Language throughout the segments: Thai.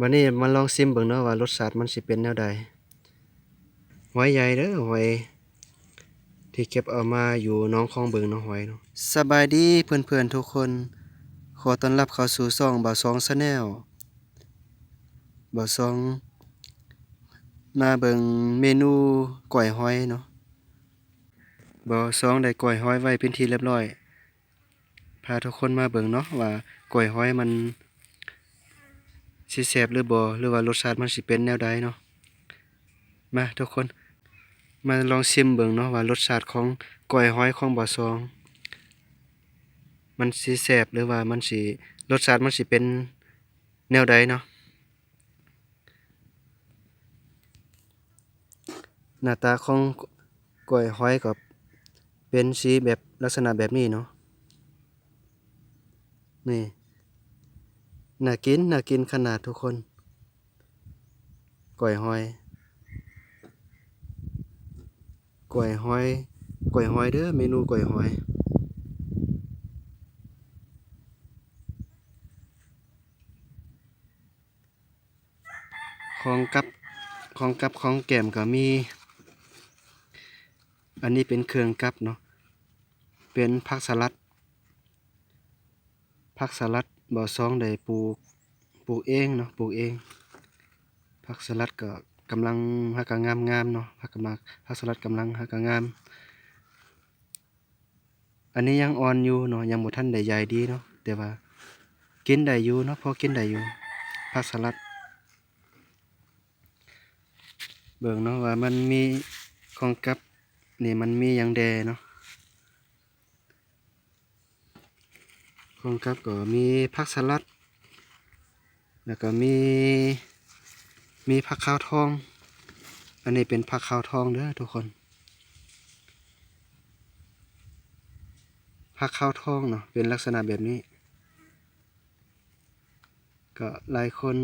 วันนี้มาลองซิมเบิ่งเนาะว่ารสชาติมันสิเป็นแนวใดหอยใหญ่เด้อหอยที่เก็บเอามาอยู่น้องคลองเบิ่งเนาะหอยเนาะสบายดีเพื่อนๆทุกคน ขอต้อนรับเข้าสู่ช่องบ่าวสองชาแนลบ่าวสอง มาเบิ่งเมนูก้อยหอยเนาะบ่าวสองได้ก้อยหอยไว้เป็นที่เรียบร้อย พาทุกคนมาเบิ่งเนาะว่าก้อยหอยมัน สิแซ่บหรือบ่หรือว่ารสชาติมันสิเป็นแนวใดเนาะมาทุกคนมาลองชิมเบิ่งเนาะว่ารสชาติของก้อยหอยของบ่าวสอง มันสิแซ่บหรือว่ามันสิรสชาติมันสิเป็นแนวใดเนาะหน้าตาของก้อยหอยก็เป็นสีแบบลักษณะแบบนี้เนาะนี่ น่ากินน่ากินขนาดทุกคนก้อยหอยก้อยหอยก้อยหอยเด้อเมนูก้อยหอยของกับของกับของแก้มก็มี อันนี้เป็นเครื่องกับเนาะเป็นผักสลัดผักสลัด บ่อซองได้ปลูกปลูกเองเนาะปลูกเองผักสลัดก็กำลังฮักกะงามงามเนาะผักกำลังผักสลัดกำลังฮักกะงาม อันนี้ยังอ่อนอยู่เนาะยังบ่ทันได้ใหญ่ดีเนาะแต่ว่ากินได้อยู่เนาะพอกินได้อยู่ผักสลัด เบิ่งเนาะว่ามันมีของกับนี่มันมีหยังแดเนาะ องกับก็มีผักสลัด แล้วก็มีมีผักขาวทอง อันนี้เป็นผักขาวทองเด้อทุกคนผักขาวทองเนาะเป็นลักษณะแบบนี้ ก็หลายคน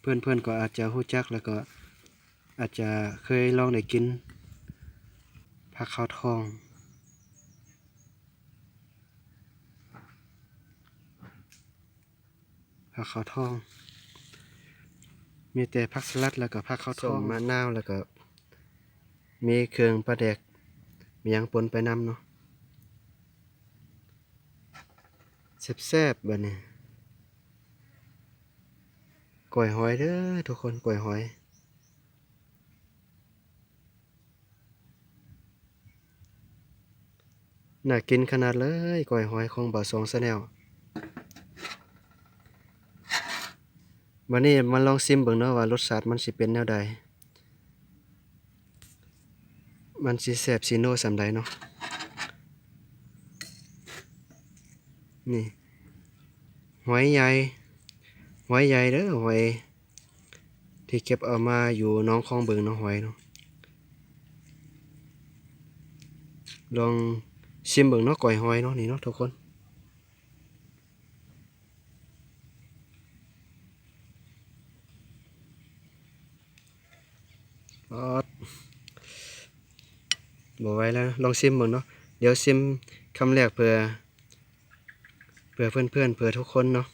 เพื่อนๆก็อาจจะรู้จักแล้วก็อาจจะเคยลองได้กินผักขาวทอง ผักข้าวทอง มีแต่ผักสลัดแล้วก็ผักข้าวทองมะนาวแล้วก็ มีเครื่องปลาแดก มียังปนไปนำเนาะแซ่บๆบัดนี้ก้อยหอยเด้อทุกคนก้อยหอยน่ากินขนาดเลยก้อยหอยของบ่าวสองแนล วันนี้มาลองซิมเบิ่งเนาะว่ารสชาติมันสิเป็นแนวใด มันสิแซ่บสิโน่สำใดเนาะ นี่ หอยใหญ่ หอยใหญ่เด้อหอย ที่เก็บเอามาอยู่น้องคลองเบิ่งเนาะหอยเนาะ ลองชิมเบิ่งเนาะก้อยหอยเนาะนี่เนาะทุกคน ออดบ่ไว้แล้วลองชิมเบิ่งเนาะเดี๋ยวชิมคำแรกเพื่อเพื่อเพื่อนๆเพื่อทุกคนเนาะ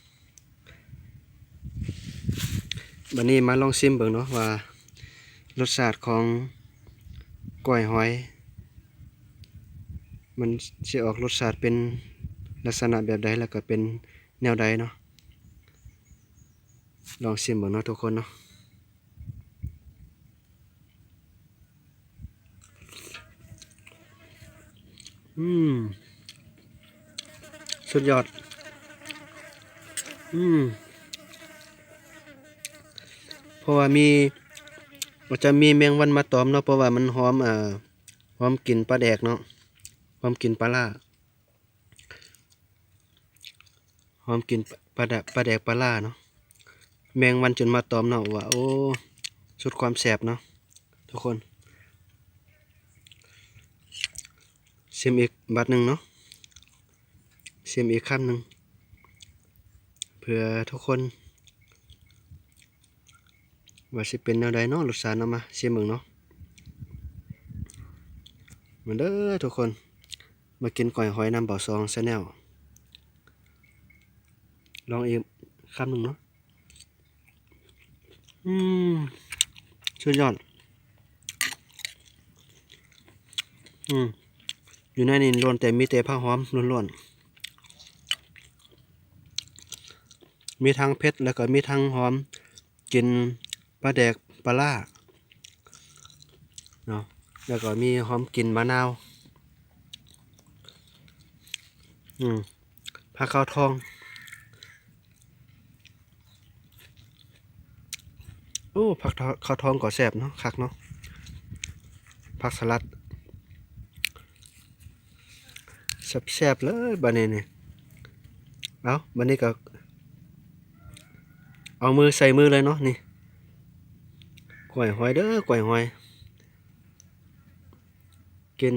บัดนี้มาลองชิมเบิ่งเนาะว่ารสชาติของก้อยหอย มันสิออกรสชาติเป็นลักษณะแบบใดแล้วก็เป็นแนวใดเนาะลองชิมเบิ่งเนาะทุกคนเนาะ อืม สุดยอด อืม เพราะว่ามีมันจะมีแมงวันมาตอมเนาะ เพราะว่ามันหอมอ่าหอมกลิ่นปลาแดกเนาะ หอมกลิ่นปลาล่า หอมกลิ่นปลาแดกปลาแดกปลาล่าเนาะ แมงวันจนมาตอมเนาะว่าโอ้ สุดความแสบเนาะทุกคน ชิมอีกบัดหนึ่งเนาะชิมอีกคำหนึ่งเพื่อทุกคน ว่าสิเป็นแนวใดเนาะรสาติเนามาชิมเบิ่งเนาะเหมาเด้อทุกคน มากินก่อยหอยนำเบาซองแนลลองอีกคำหนึ่งเนาะ อืมสุดยอด อืม อยู่ในนี่ล้วนแต่มีแต่ผ้าหอมล้วนๆมีทั้งเผ็ดแล้วก็มีทั้งหอมกินปลาแดกปลาล่าเนาะแล้วก็มีหอมกลิ่นมะนาวอืมผักข้าวทองโอ้ผักข้าวทองก็แซ่บเนาะคักเนาะผักสลัด แซ่บๆเลยบัดนี้นี่เอาบัดนี้ก็ เอามือใส่มือเลยเนาะนี่กล้วยหอยเด้อกล้วยหอย กิน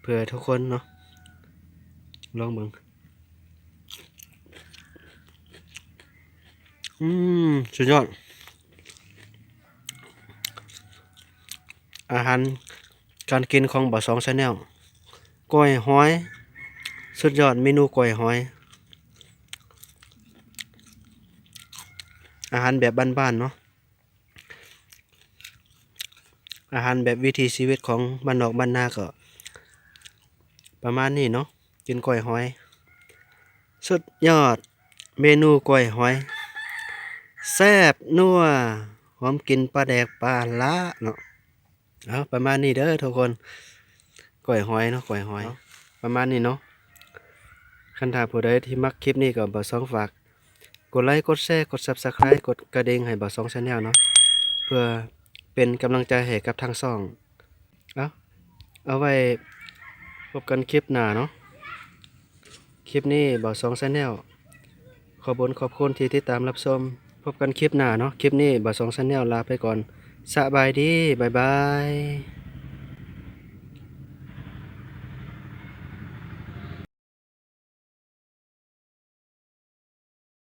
เพื่อทุกคนเนาะลองเบิ่งอืมสุดยอด อาหารการกินของบ่อสองชาแนล ก้อยหอย สุดยอดเมนูก้อยหอย อาหารแบบบ้านๆเนาะอาหารแบบวิถีชีวิตของบ้านนอกบ้านนาก็ ประมาณนี้เนาะกินก้อยหอย สุดยอดเมนูก้อยหอยแซ่บนัวหอมกินปลาแดกปลาละเนาะเอาประมาณนี้เด้อทุกคน ก้อยหอยเนาะก้อยหอย ประมาณนี้เนาะคันถ้าผู้ใดที่มักคลิปนี้ก็บ่สองฝากกดไลค์กดแชร์กด Subscribe กดกระดิ่งให้บ่สองชาแนลเนาะเพื่อเป็นกำลังใจให้กับทางช่องเอาเอาไว้พบกันคลิปหน้าเนาะคลิปนี้บ่สองชาแนลขอบคุณขอบคุณที่ติดตามรับชมพบกันคลิปหน้าเนาะคลิปนี้บ่สองชาแนลลาไปก่อนสบายดี บ๊ายบาย